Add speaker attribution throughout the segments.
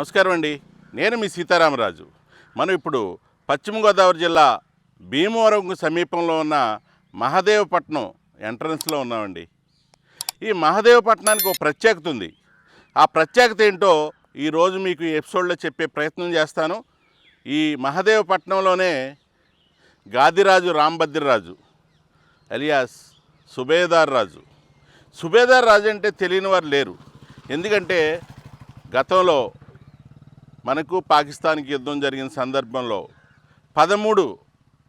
Speaker 1: నమస్కారం అండి. నేను మీ సీతారామరాజు. మనం ఇప్పుడు పశ్చిమ గోదావరి జిల్లా భీమవరంకు సమీపంలో ఉన్న మహదేవపట్నం ఎంట్రన్స్లో ఉన్నామండి. ఈ మహదేవపట్నానికి ఒక ప్రత్యేకత ఉంది. ఆ ప్రత్యేకత ఏంటో ఈరోజు మీకు ఈ ఎపిసోడ్లో చెప్పే ప్రయత్నం చేస్తాను. ఈ మహదేవపట్నంలోనే గాదిరాజు రాంభద్రరాజు అలియాస్ సుబేదార్ రాజు. సుబేదార్ రాజు అంటే తెలియని వారు లేరు. ఎందుకంటే గతంలో మనకు పాకిస్తాన్కి యుద్ధం జరిగిన సందర్భంలో పదమూడు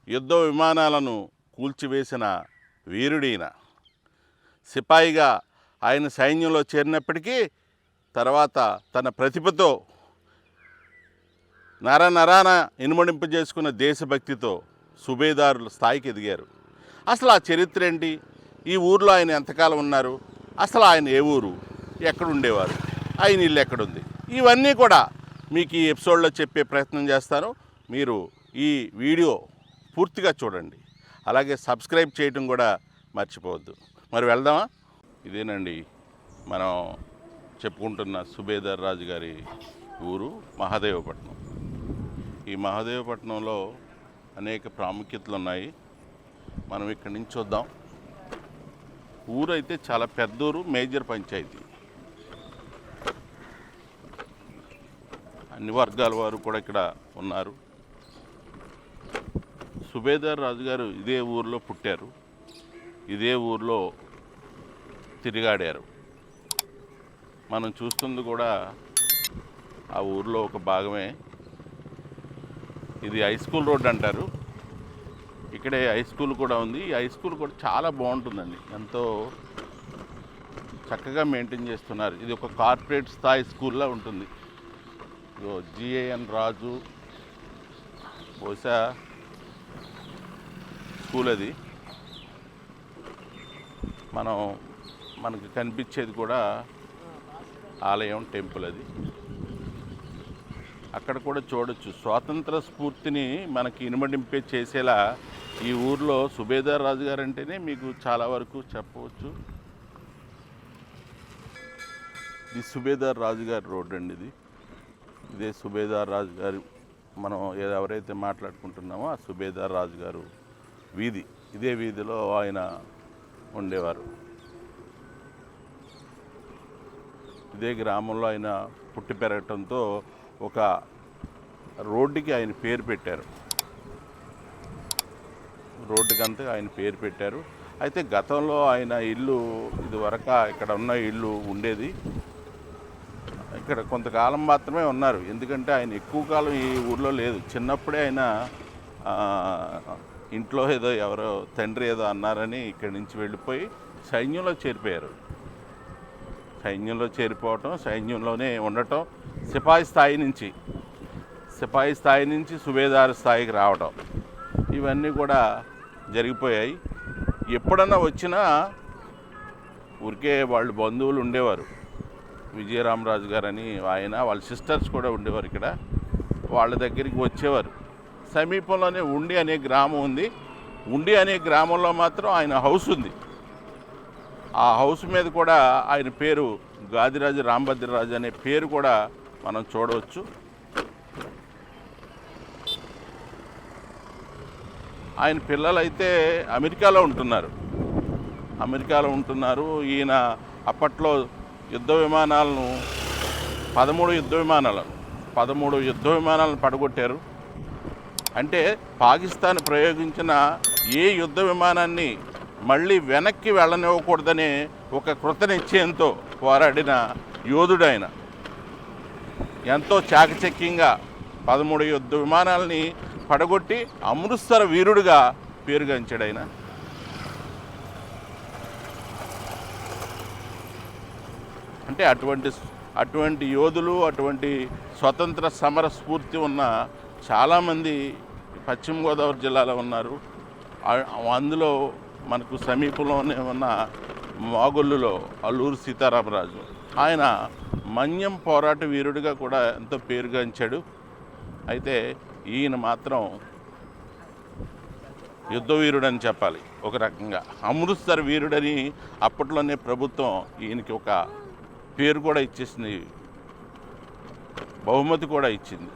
Speaker 1: యుద్ధ విమానాలను కూల్చివేసిన వీరుడైన సిపాయిగా ఆయన సైన్యంలో చేరినప్పటికీ తర్వాత తన ప్రతిభతో నర నరాన ఇనుమడింపు చేసుకున్న దేశభక్తితో సుబేదారుల స్థాయికి ఎదిగారు. అసలు ఆ చరిత్ర ఏంటి? ఈ ఊర్లో ఆయన ఎంతకాలం ఉన్నారు? అసలు ఆయన ఏ ఊరు? ఎక్కడ ఉండేవారు ఆయన ఇల్లు ఎక్కడుంది? ఇవన్నీ కూడా మీకు ఈ ఎపిసోడ్లో చెప్పే ప్రయత్నం చేస్తాను. మీరు ఈ వీడియో పూర్తిగా చూడండి. అలాగే సబ్స్క్రైబ్ చేయటం కూడా మర్చిపోవద్దు. మరి వెళ్దామా? ఇదేనండి మనం చెప్పుకుంటున్న సుబేదర్ రాజు గారి ఊరు మహాదేవపట్నం. ఈ మహాదేవపట్నంలో అనేక ప్రాముఖ్యతలు ఉన్నాయి. మనం ఇక్కడి నుంచి చూద్దాం. ఊరు అయితే చాలా పెద్ద ఊరు మేజర్ పంచాయతీ. అన్ని వర్గాల వారు కూడా ఇక్కడ ఉన్నారు. సుబేదార్ రాజు గారు ఇదే ఊరిలో పుట్టారు. ఇదే ఊరిలో తిరిగాడారు. మనం చూస్తుంది కూడా ఆ ఊరిలో ఒక భాగమే. ఇది హై స్కూల్ రోడ్ అంటారు. ఇక్కడే హై స్కూల్ కూడా ఉంది. ఈ హై స్కూల్ కూడా చాలా బాగుంటుందండి. ఎంతో చక్కగా మెయింటైన్ చేస్తున్నారు. ఇది ఒక కార్పొరేట్ స్థాయి స్కూల్లా ఉంటుంది. జిఏఎన్ రాజు బహుశా స్కూల్ అది. మనం మనకు కనిపించేది కూడా ఆలయం టెంపుల్ అది. అక్కడ కూడా చూడొచ్చు. స్వాతంత్ర స్ఫూర్తిని మనకి ఇనుమడింపే చేసేలా ఈ ఊర్లో సుబేదార్ రాజు గారు అంటేనే మీకు చాలా వరకు చెప్పవచ్చు. ఇది సుబేదార్ రాజు గారి రోడ్ అండి ఇది. ఇదే సుబేదార్ రాజు గారు మనం ఎవరైతే మాట్లాడుకుంటున్నామో ఆ సుబేదార్ రాజు గారు వీధి. ఇదే వీధిలో ఆయన ఉండేవారు. ఇదే గ్రామంలో ఆయన పుట్టి పెరగటంతో ఒక రోడ్డుకి ఆయన పేరు పెట్టారు. రోడ్డుకంతా ఆయన పేరు పెట్టారు. అయితే గతంలో ఆయన ఇల్లు ఇదివరక ఇక్కడ ఉన్న ఇల్లు ఉండేది. ఇక్కడ కొంతకాలం మాత్రమే ఉన్నారు. ఎందుకంటే ఆయన ఎక్కువ కాలం ఈ ఊర్లో లేదు. చిన్నప్పుడే ఆయన ఇంట్లో ఏదో ఎవరో తండ్రి ఏదో అన్నారని ఇక్కడి నుంచి వెళ్ళిపోయి సైన్యంలో చేరిపోయారు. సైన్యంలో చేరిపోవటం సైన్యంలోనే ఉండటం సిపాయి స్థాయి నుంచి సిపాయి స్థాయి నుంచి సుబేదారు స్థాయికి రావటం. ఇవన్నీ కూడా జరిగిపోయాయి. ఎప్పుడన్నా వచ్చినా ఊరికే వాళ్ళు బంధువులు ఉండేవారు. విజయరామరాజు గారని ఆయన వాళ్ళ సిస్టర్స్ కూడా ఉండేవారు ఇక్కడ. వాళ్ళ దగ్గరికి వచ్చేవారు. సమీపంలోనే ఉండి అనే గ్రామం ఉంది. ఉండి అనే గ్రామంలో మాత్రం ఆయన హౌస్ ఉంది. ఆ హౌస్ మీద కూడా ఆయన పేరు గాదిరాజు రామభద్రరాజు అనే పేరు కూడా మనం చూడవచ్చు. ఆయన పిల్లలైతే అమెరికాలో ఉంటున్నారు. అమెరికాలో ఉంటున్నారు. ఈయన అప్పట్లో యుద్ధ విమానాలను పదమూడు యుద్ధ విమానాలను పదమూడు యుద్ధ విమానాలను పడగొట్టారు. అంటే పాకిస్తాన్ ప్రయోగించిన ఏ యుద్ధ విమానాన్ని మళ్ళీ వెనక్కి వెళ్ళనివ్వకూడదనే ఒక కృత నిశ్చయంతో పోరాడిన యోధుడు ఆయన ఎంతో చాకచక్యంగా పదమూడు యుద్ధ విమానాలని పడగొట్టి అమృత్సర వీరుడుగా పేరుగాంచాడు ఆయన అంటే అటువంటి అటువంటి యోధులు అటువంటి స్వతంత్ర సమర స్ఫూర్తి ఉన్న చాలామంది పశ్చిమ గోదావరి జిల్లాలో ఉన్నారు. అందులో మనకు సమీపంలోనే ఉన్న మాగొల్లులో అల్లూరు సీతారామరాజు. ఆయన మన్యం పోరాట వీరుడిగా కూడా ఎంతో పేరుగాంచాడు. అయితే ఈయన మాత్రం యుద్ధ వీరుడని చెప్పాలి ఒక రకంగా. అమృత్సర్ వీరుడని అప్పట్లోనే ప్రభుత్వం ఈయనకి ఒక పేరు కూడా ఇచ్చేసింది. బహుమతి కూడా ఇచ్చింది.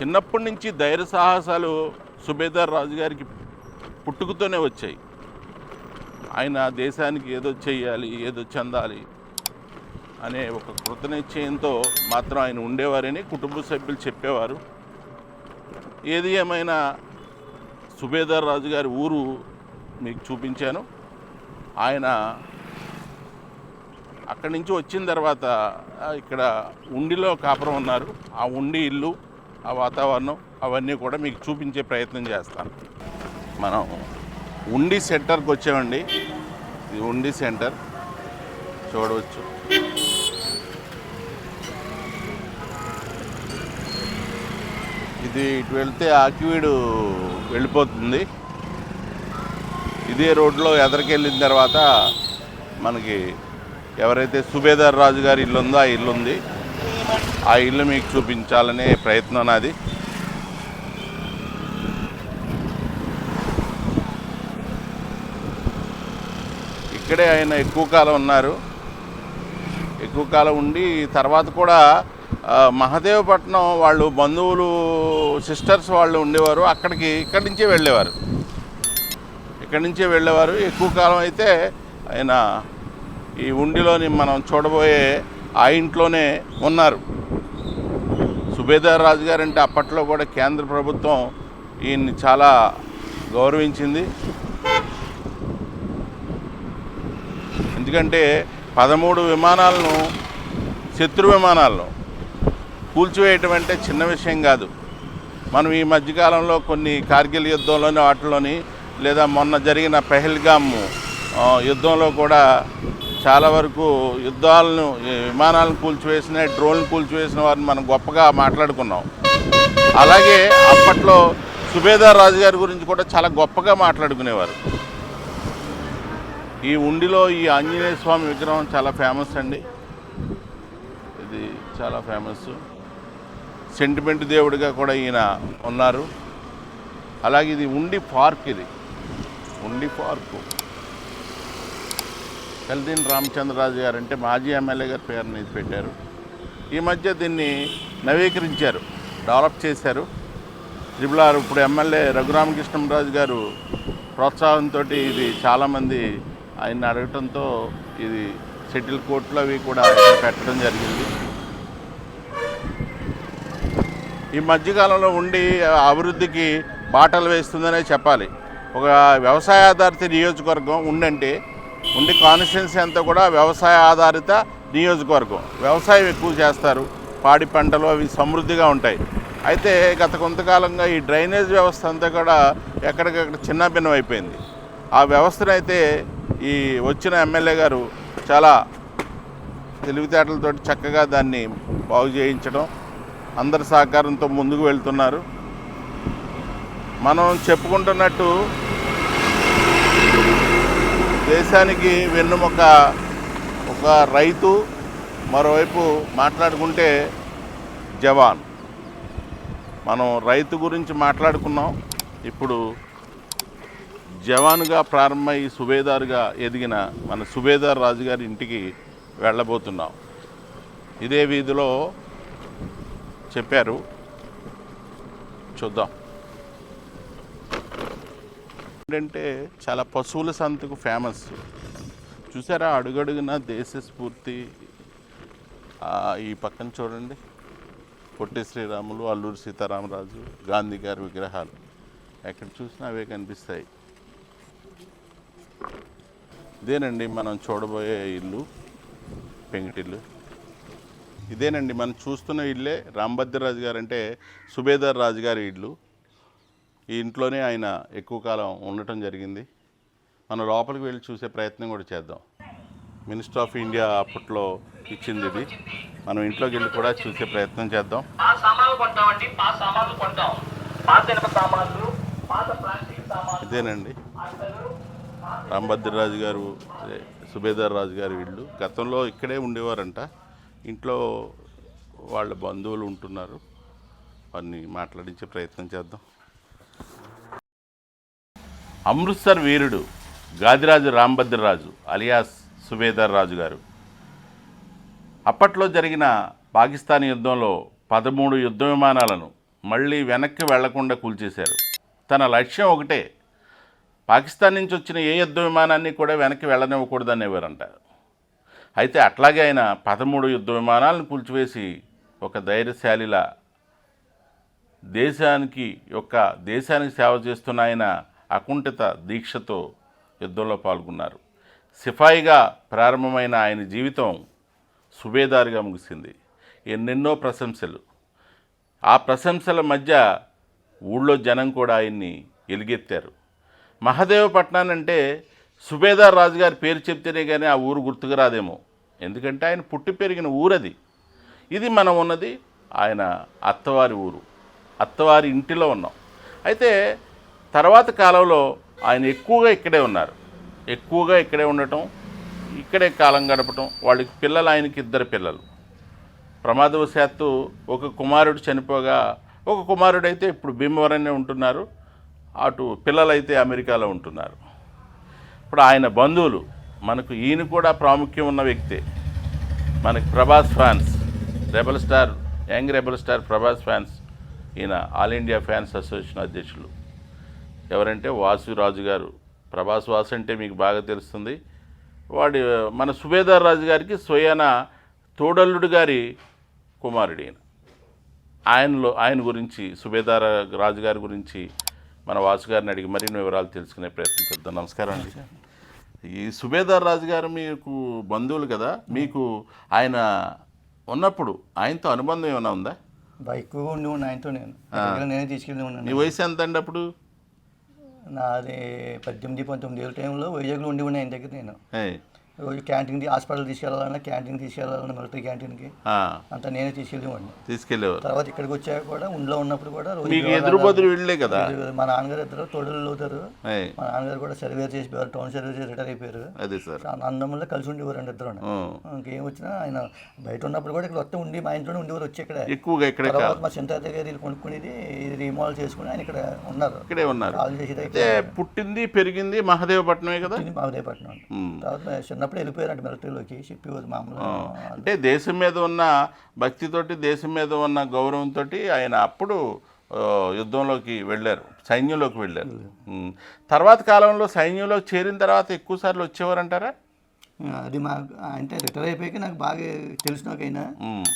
Speaker 1: చిన్నప్పటి నుంచి ధైర్య సాహసాలు సుబేదార్ రాజు గారికి పుట్టుకతోనే వచ్చాయి. ఆయన దేశానికి ఏదో చేయాలి ఏదో చెందాలి అనే ఒక కృతనిశ్చయంతో మాత్రం ఆయన ఉండేవారని కుటుంబ సభ్యులు చెప్పేవారు. ఏది ఏమైనా సుబేదార్ రాజు గారి ఊరు మీకు చూపించాను. ఆయన అక్కడి నుంచి వచ్చిన తర్వాత ఇక్కడ ఉండిలో కాపురం ఉన్నారు. ఆ ఉండి ఇల్లు ఆ వాతావరణం అవన్నీ కూడా మీకు చూపించే ప్రయత్నం చేస్తాను. మనం ఉండి సెంటర్కి వచ్చామండి. ఇది ఉండి సెంటర్ చూడవచ్చు. ఇది ఇటు వెళ్తే ఆకివీడు వెళ్ళిపోతుంది. ఇదే రోడ్లో ఎదరికెళ్ళిన తర్వాత మనకి ఎవరైతే సుబేదార్ రాజు గారి ఇల్లు ఉందో ఆ ఇల్లు ఉంది. ఆ ఇల్లు మీకు చూపించాలనే ప్రయత్నం నాది. ఇక్కడే ఆయన ఎక్కువ కాలం ఉన్నారు. ఎక్కువ కాలం ఉండి తర్వాత కూడా మహదేవపట్నం వాళ్ళు బంధువులు సిస్టర్స్ వాళ్ళు ఉండేవారు. అక్కడికి ఇక్కడి నుంచే వెళ్ళేవారు. ఇక్కడి నుంచే వెళ్ళేవారు. ఎక్కువ కాలం అయితే ఆయన ఈ ఉండిలోని మనం చూడబోయే ఆ ఇంట్లోనే ఉన్నారు. సుబేదార్ రాజు గారు అంటే అప్పట్లో కూడా కేంద్ర ప్రభుత్వం ఈయన్ని చాలా గౌరవించింది. ఎందుకంటే పదమూడు విమానాలను శత్రు విమానాలను కూల్చివేయటం అంటే చిన్న విషయం కాదు. మనం ఈ మధ్యకాలంలో కొన్ని కార్గిల్ యుద్ధంలోని వాటిలోని లేదా మొన్న జరిగిన పెహల్గామ్ యుద్ధంలో కూడా చాలా వరకు యుద్ధాలను విమానాలను కూల్చివేసిన డ్రోన్లు కూల్చివేసిన వారిని మనం గొప్పగా మాట్లాడుకున్నాం. అలాగే అప్పట్లో సుబేదార్ రాజు గారి గురించి కూడా చాలా గొప్పగా మాట్లాడుకునేవారు. ఈ ఉండిలో ఈ ఆంజనేయ స్వామి విగ్రహం చాలా ఫేమస్ అండి. ఇది చాలా ఫేమస్. సెంటిమెంట్ దేవుడిగా కూడా ఈయన ఉన్నారు. అలాగే ఇది ఉండి పార్క్ ఇది. ఉండి పార్కు కల్దీన్ రామచంద్రరాజు గారు అంటే మాజీ ఎమ్మెల్యే గారి పేరుని ఇది పెట్టారు. ఈ మధ్య దీన్ని నవీకరించారు డెవలప్ చేశారు. త్రిపుల్ ఆర్ ఇప్పుడు ఎమ్మెల్యే రఘురామకృష్ణరాజు గారు ప్రోత్సాహంతో ఇది చాలామంది ఆయన అడగటంతో ఇది సెటిల్ కోర్టులో అవి కూడా పెట్టడం జరిగింది. ఈ మధ్యకాలంలో ఉండి అభివృద్ధికి బాటలు వేస్తుందనే చెప్పాలి. ఒక వ్యవసాయ ఆధారిత నియోజకవర్గం ఉండంటే ఉండి కాన్స్టిట్యున్సీ అంతా కూడా వ్యవసాయ ఆధారిత నియోజకవర్గం. వ్యవసాయం ఎక్కువ చేస్తారు. పాడి పంటలు అవి సమృద్ధిగా ఉంటాయి. అయితే గత కొంతకాలంగా ఈ డ్రైనేజ్ వ్యవస్థ అంతా కూడా ఎక్కడికక్కడ చిన్నభిన్నం అయిపోయింది. ఆ వ్యవస్థను అయితే ఈ వచ్చిన ఎమ్మెల్యే గారు చాలా తెలివితేటలతో చక్కగా దాన్ని బాగు చేయించడం అందరి సహకారంతో ముందుకు వెళ్తున్నారు. మనం చెప్పుకుంటున్నట్టు దేశానికి వెన్నుముక ఒక రైతు మరోవైపు మాట్లాడుకుంటే జవాన్. మనం రైతు గురించి మాట్లాడుకున్నాం. ఇప్పుడు జవాన్గా ప్రారంభమై సుబేదారుగా ఎదిగిన మన సుబేదార్ రాజు గారి ఇంటికి వెళ్ళబోతున్నాం. ఇదే వీధిలో చెప్పారు. చూద్దాం. ఏంటంటే చాలా పశువుల సంతకు ఫేమస్ చూసారా? అడుగడుగున దేశ స్ఫూర్తి. ఈ పక్కన చూడండి. పొట్టి శ్రీరాములు అల్లూరి సీతారామరాజు గాంధీ గారి విగ్రహాలు. ఎక్కడ చూసినా అవే కనిపిస్తాయి. ఇదేనండి మనం చూడబోయే ఇల్లు పెంకిటిల్లు. ఇదేనండి మనం చూస్తున్న ఇల్లే రాంభద్రరాజు గారు అంటే సుబేదార్ రాజు గారి ఇల్లు. ఈ ఇంట్లోనే ఆయన ఎక్కువ కాలం ఉండటం జరిగింది. మనం లోపలికి వెళ్ళి చూసే ప్రయత్నం కూడా చేద్దాం. మినిస్టర్ ఆఫ్ ఇండియా అప్పట్లో ఇచ్చింది ఇది. మనం ఇంట్లోకి వెళ్ళి కూడా చూసే ప్రయత్నం చేద్దాం. ఇదేనండి. రాంభద్రరాజు గారు సుబేదార్ రాజు గారి ఇల్లు గతంలో ఇక్కడే ఉండేవారంట. ఇంట్లో వాళ్ళ బంధువులు ఉంటున్నారు. వారిని మాట్లాడించే ప్రయత్నం చేద్దాం. అమృత్సర్ వీరుడు గాదిరాజు రాంభద్రరాజు అలియాస్ సుబేదార్ రాజు గారు. అప్పట్లో జరిగిన పాకిస్తాన్ యుద్ధంలో పదమూడు యుద్ధ విమానాలను మళ్ళీ వెనక్కి వెళ్ళకుండా కూల్చేశారు. తన లక్ష్యం ఒకటే పాకిస్తాన్ నుంచి వచ్చిన ఏ యుద్ధ విమానాన్ని కూడా వెనక్కి వెళ్ళనివ్వకూడదు అనేవారంట అయితే అట్లాగే ఆయన పదమూడు యుద్ధ విమానాలను కూల్చివేసి ఒక ధైర్యశాలిలా దేశానికి యొక్క దేశానికి సేవ చేస్తున్న ఆయన అకుంఠిత దీక్షతో యుద్ధంలో పాల్గొన్నారు. సిఫాయిగా ప్రారంభమైన ఆయన జీవితం సుబేదారుగా ముగిసింది. ఎన్నెన్నో ప్రశంసలు. ఆ ప్రశంసల మధ్య ఊళ్ళో జనం కూడా ఆయన్ని ఎలుగెత్తారు. మహదేవపట్నాన్ని అంటే సుబేదార్ రాజుగారి పేరు చెప్తేనే కానీ ఆ ఊరు గుర్తుకు రాదేమో. ఎందుకంటే ఆయన పుట్టి పెరిగిన ఊరది. ఇది మనం ఉన్నది ఆయన అత్తవారి ఊరు. అత్తవారి ఇంటిలో ఉన్నాం. అయితే తర్వాత కాలంలో ఆయన ఎక్కువగా ఇక్కడే ఉన్నారు. ఎక్కువగా ఇక్కడే ఉండటం ఇక్కడే కాలం గడపటం వాళ్ళకి పిల్లలు ఆయనకి ఇద్దరు పిల్లలు. ప్రమాదవశాత్తు ఒక కుమారుడు చనిపోగా ఒక కుమారుడైతే ఇప్పుడు భీమవరంలో ఉంటున్నారు. అటు పిల్లలైతే అమెరికాలో ఉంటున్నారు. ఇప్పుడు ఆయన బంధువులు మనకు ఈయన కూడా ప్రాముఖ్యం ఉన్న వ్యక్తే. మనకి Prabhas fans rebel star young rebel star Prabhas fans ఈయన ఆల్ ఇండియా ఫ్యాన్స్ అసోసియేషన్ అధ్యక్షులు. ఎవరంటే వాసు రాజు గారు ప్రభాస్ వాసు అంటే మీకు బాగా తెలుస్తుంది. వాడి మన సుబేదార్ రాజు గారికి స్వయాన తోడల్లుడు గారి కుమారుడు ఆయనలో ఆయన గురించి సుబేదార్ రాజు గారి గురించి మన వాసు గారిని అడిగి మరిన్ని వివరాలు తెలుసుకునే ప్రయత్నం చేద్దాం. నమస్కారం అండి. ఈ సుబేదార్ రాజు గారు మీకు బంధువులు కదా. మీకు ఆయన ఉన్నప్పుడు ఆయనతో అనుబంధం ఏమైనా ఉందా?
Speaker 2: ఉండి ఉన్న ఆయనతో నేను. నేనే తీసుకెళ్ళి
Speaker 1: నీ
Speaker 2: ఉన్నాను
Speaker 1: వయసు ఎంత అండి అప్పుడు?
Speaker 2: నాది పద్దెనిమిది పంతొమ్మిది ఏళ్ళ టైంలో వైజాగ్లో ఉండి ఉన్నాయి ఆయన దగ్గర నేను. రోజు క్యాంటీన్కి హాస్పిటల్ తీసుకెళ్ళాలన్నా క్యాంటీన్ తీసుకెళ్ళాలన్నా మిలిటరీ క్యాంటీన్కి. అంతా నేనే తీసుకెళ్ళేవాడిని.
Speaker 1: తీసుకెళ్ళేవారు.
Speaker 2: తర్వాత ఇక్కడికి వచ్చాక కూడా ఉండిలో ఉన్నప్పుడు కూడా రోజు
Speaker 1: వీళ్ళే కదా?
Speaker 2: మా నాన్నగారు ఇద్దరు తోడలు అవుతారు. మా నాన్నగారు కూడా సర్వేర్ చేసి టౌన్ సర్వీస్ చేసి రిటైర్ అయిపోయారు.
Speaker 1: అదే సార్.
Speaker 2: అన్నదమ్ముల్లో కలిసి ఉండేవారండి ఇద్దరు.
Speaker 1: ఆ,
Speaker 2: ఇంకేం వచ్చినా ఆయన బయట ఉన్నప్పుడు కూడా ఇక్కడ వస్తే ఉండి మా ఇంట్లోనే ఉండేవారు వచ్చి ఇక్కడ.
Speaker 1: ఎక్కువగా ఇక్కడే
Speaker 2: తర్వాత మా చింతాత గారు వీళ్ళు కొనుక్కునేది ఇది రీమాల్ చేసుకుని ఆయన ఇక్కడ ఉన్నారు.
Speaker 1: ఇక్కడే ఉన్నారు. పుట్టింది పెరిగింది మహదేవపట్నమే కదా?
Speaker 2: ఇది మాదేపట్నం
Speaker 1: ఉమ్.
Speaker 2: చిన్నప్పుడు వెళ్ళిపోయారంట మిలిటరీలోకి చెప్పేవారు మామూలు
Speaker 1: అంటే దేశం మీద ఉన్న భక్తితోటి దేశం మీద ఉన్న గౌరవంతో ఆయన అప్పుడు యుద్ధంలోకి వెళ్ళారు సైన్యంలోకి వెళ్ళారు. తర్వాత కాలంలో సైన్యంలోకి చేరిన తర్వాత ఎక్కువ సార్లు వచ్చేవారంటారా?
Speaker 2: అది మా అంటే రిటైర్ అయిపోయాక నాకు బాగా తెలిసినాకైనా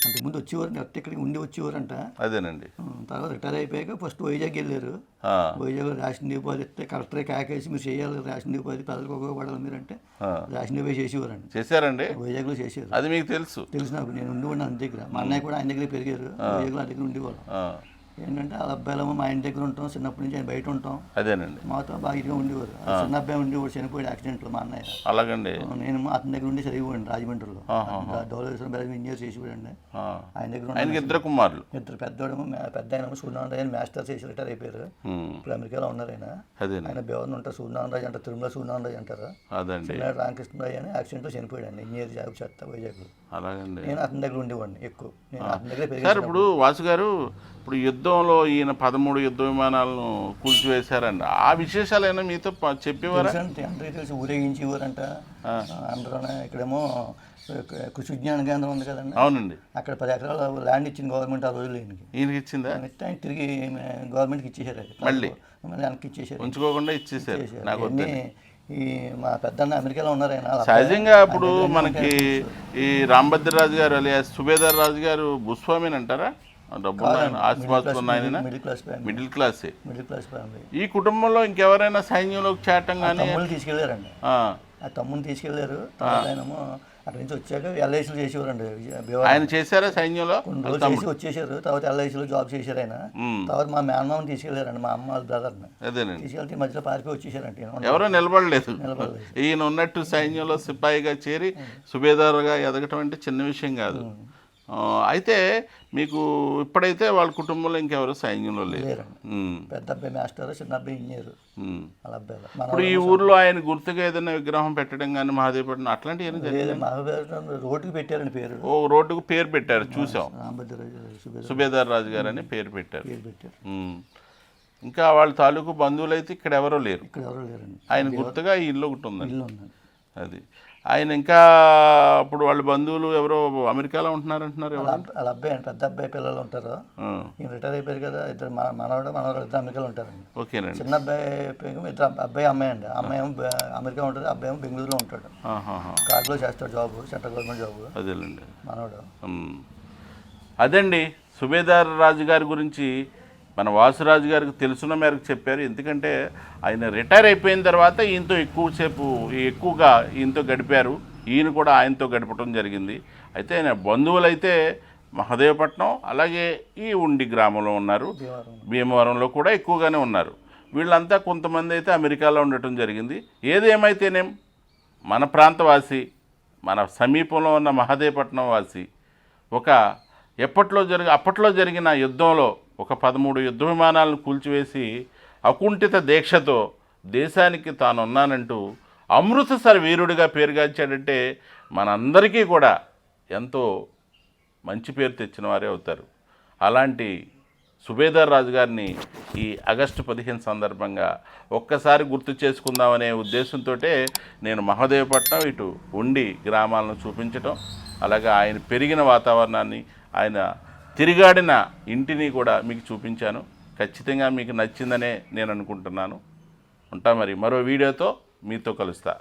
Speaker 2: అంతకుముందు వచ్చేవారు నెట్ ఇక్కడికి ఉండి వచ్చేవారంట.
Speaker 1: అదేనండి.
Speaker 2: తర్వాత రిటైర్ అయిపోయాక ఫస్ట్ వైజాగ్ వెళ్ళారు. వైజాగ్ రేషన్ డిపాజిట్ కలెక్టరే కాకేసి మీరు చేయాలి రేషన్ డిపాజిట్ ప్రజలకు ఉపయోగపడాలి మీరంటే
Speaker 1: ఆ.
Speaker 2: రేషన్ డిపాజిట్ చేసేవారండి.
Speaker 1: చేశారండి?
Speaker 2: వైజాగ్లో చేసేవారు
Speaker 1: అది మీకు తెలుసు.
Speaker 2: తెలిసినప్పుడు నేను ఉండి ఉన్నాను దగ్గర. మా అన్నయ్య కూడా ఆయన దగ్గర పెరిగారు. వైజాగ్లో ఆయన దగ్గర ఉండేవాళ్ళం. ఏంటంటే వాళ్ళ అబ్బాయిలేమో మా ఇంటి దగ్గర ఉంటాం చిన్నప్పటి నుంచి ఆయన బయట ఉంటాం.
Speaker 1: అదేనండి.
Speaker 2: మాతో బాగా ఇదిగా ఉండేవారు. చిన్న అబ్బాయి ఉండేవాడు చనిపోయాడు యాక్సిడెంట్లో మా అన్నయ్య.
Speaker 1: అలాగండి.
Speaker 2: నేను అతని దగ్గర ఉండి చదివిపోయాను రాజమండ్రిలో. ధవళేశ్వరం బెల్లం ఇంజనీర్ చేసిపోయాడు
Speaker 1: ఆ.
Speaker 2: ఆయన దగ్గర
Speaker 1: ఆయనకి ఇద్దరు కుమారులు.
Speaker 2: ఇద్దరు పెద్దోడేమో పెద్ద ఆయన సూర్యనారాయణ మాస్టర్ చేసి రిటైర్ అయిపోయారు. ఇప్పుడు అమెరికాలో ఉన్నారు ఆయన. ఆయన బేవన్ ఉంటారు. సూర్యనారాయణ అంటారు తిరుమల సూర్యనారాయణ అంటారు.
Speaker 1: అదండి.
Speaker 2: రామకృష్ణరాయ్ అని యాక్సిడెంట్లో చనిపోయాడు ఇంజనీర్ జాబ్ చేస్తా వైజాగ్లో.
Speaker 1: అలాగండి.
Speaker 2: నేను అతని దగ్గర ఉండేవాడిని ఎక్కువ. నేను అతని దగ్గర
Speaker 1: ఇప్పుడు వాసు గారు ఇప్పుడు యుద్ధంలో ఈయన పదమూడు యుద్ధ విమానాలను కూల్చివేశారండి ఆ విశేషాలు ఏమైనా మీతో చెప్పేవారా?
Speaker 2: తెలిసి ఊరేగించేవారంట. అందరూనే ఇక్కడేమో కృషి విజ్ఞాన కేంద్రం ఉంది కదండి.
Speaker 1: అవునండి.
Speaker 2: అక్కడ పది ఎకరాల ల్యాండ్ ఇచ్చింది గవర్నమెంట్ ఆ రోజులు ఈయనకి.
Speaker 1: ఈయనకి ఇచ్చిందా?
Speaker 2: ఆయన తిరిగి గవర్నమెంట్కి ఇచ్చేసారు
Speaker 1: మళ్ళీ?
Speaker 2: వెనక్కి ఇచ్చేసారు
Speaker 1: ఉంచుకోకుండా ఇచ్చేసారు. నాకు
Speaker 2: ఈ మా పెద్దన్న అమెరికాలో ఉన్నారు ఆయన.
Speaker 1: సహజంగా
Speaker 2: దగ్గర
Speaker 1: మనకి ఈ రాంభద్రరాజు గారు అలియాస్ సుబేదార్ రాజు గారు భూస్వామిని అంటారా? ఆయన
Speaker 2: మిడిల్ క్లాస్
Speaker 1: మిడిల్ క్లాసే
Speaker 2: మిడిల్ క్లాస్ ఫ్యామిలీ
Speaker 1: ఈ కుటుంబంలో ఇంకెవరైనా సైన్యంలోకి చేరటం కానీ
Speaker 2: తమ్ముళ్ళు తీసుకెళ్ళారండి
Speaker 1: ఆ,
Speaker 2: తమ్ముని తీసుకెళ్ళారు ఆయనేమో అక్కడి నుంచి వచ్చాక ఎల్ఐసీలు చేసేవారండి.
Speaker 1: ఆయన చేశారా సైన్యంలో?
Speaker 2: కొన్ని రోజులు చేసి వచ్చేసారు తర్వాత ఎల్ఐసీలో జాబ్ చేశారు ఆయన. తర్వాత మా మేనమామని తీసుకెళ్ళారండి మా అమ్మ వాళ్ళ బ్రదర్ని తీసుకెళ్తే మధ్యలో పారిపోయి వచ్చేసారంటే ఈయన.
Speaker 1: ఎవరో నిలబడలేదు.
Speaker 2: నిలబడలేదు.
Speaker 1: ఈయన ఉన్నట్టు సైన్యంలో సిపాయిగా చేరి సుబేదారుగా ఎదగటం అంటే చిన్న విషయం కాదు. అయితే మీకు ఇప్పుడైతే వాళ్ళ కుటుంబంలో ఇంకెవరు సైన్యంలో లేరు.
Speaker 2: పెద్ద అబ్బాయి మాస్టర్ చిన్న అబ్బాయి ఇంజనీర్. వాళ్ళ అబ్బాయి
Speaker 1: ఇప్పుడు ఈ ఊర్లో ఆయన గుర్తుగా ఏదైనా విగ్రహం పెట్టడం కానీ మహాదేవపట్నం అట్లాంటివి
Speaker 2: మహాభారతం రోడ్డుకి పెట్టారండి పేరు.
Speaker 1: ఓ రోడ్డుకు పేరు పెట్టారు చూసాం. సుబేదార్ రాజు గారు అని పేరు పెట్టారు.
Speaker 2: పేరు పెట్టారు.
Speaker 1: ఇంకా వాళ్ళ తాలూకు బంధువులు అయితే ఇక్కడ ఎవరో లేరు.
Speaker 2: ఇక్కడ ఎవరు లేరండి.
Speaker 1: ఆయన గుర్తుగా ఈ ఇల్లు ఒకటి ఉందండి. అది. ఆయన ఇంకా అప్పుడు వాళ్ళ బంధువులు ఎవరో అమెరికాలో ఎవరు?
Speaker 2: అబ్బ- వాళ్ళ అబ్బాయి అండి, పెద్ద అబ్బాయి పిల్లలు ఉంటారు. ఈయన రిటైర్ అయిపోయారు కదా ఇద్దరు మన మనవాడు మనవాడు ఇద్దరు అమెరికాలో ఉంటారండి.
Speaker 1: ఓకేనండి.
Speaker 2: చిన్న అబ్బాయి ఇద్దరు అబ్బ- అబ్బాయి అమ్మాయి అండి. అమ్మాయి అమెరికా ఉంటుంది అబ్బాయి ఏమో బెంగళూరులో ఉంటాడు. కార్లో చేస్తాడు జాబ్ సెంట్రల్ గవర్నమెంట్ జాబ్.
Speaker 1: అదేలేండి.
Speaker 2: మనవాడు.
Speaker 1: అదండి సుబేదార్ రాజు గారి గురించి మన వాసురాజు గారికి తెలుసున్న మేరకు చెప్పారు. ఎందుకంటే ఆయన రిటైర్ అయిపోయిన తర్వాత ఈయనతో ఎక్కువసేపు ఎక్కువగా ఈయనతో గడిపారు. ఈయన కూడా ఆయనతో గడపడం జరిగింది. అయితే ఆయన బంధువులు అయితే మహదేవపట్నం అలాగే ఈ ఉండి గ్రామంలో ఉన్నారు. భీమవరంలో కూడా ఎక్కువగానే ఉన్నారు. వీళ్ళంతా కొంతమంది అయితే అమెరికాలో ఉండటం జరిగింది. ఏదేమైతేనేం మన ప్రాంతవాసి మన సమీపంలో ఉన్న మహదేవపట్నం వాసి ఒక ఎప్పట్లో జరిగి అప్పట్లో జరిగిన యుద్ధంలో ఒక పదమూడు యుద్ధ విమానాలను కూల్చివేసి అకుంఠిత దీక్షతో దేశానికి తానున్నానంటూ అమృతసర వీరుడిగా పేరుగాంచాడంటే మనందరికీ కూడా ఎంతో మంచి పేరు తెచ్చిన వారే అవుతారు. అలాంటి సుబేదార్ రాజు గారిని ఈ ఆగస్టు పదిహేను సందర్భంగా ఒక్కసారి గుర్తు చేసుకుందామనే ఉద్దేశంతో నేను మహదేవపట్నం ఇటు ఉండి గ్రామాలను చూపించటం అలాగే ఆయన పెరిగిన వాతావరణాన్ని ఆయన తిరిగాడిన ఇంటిని కూడా మీకు చూపించాను. ఖచ్చితంగా మీకు నచ్చిందనే నేను అనుకుంటున్నాను. ఉంటా మరి మరో వీడియోతో మీతో కలుస్తా.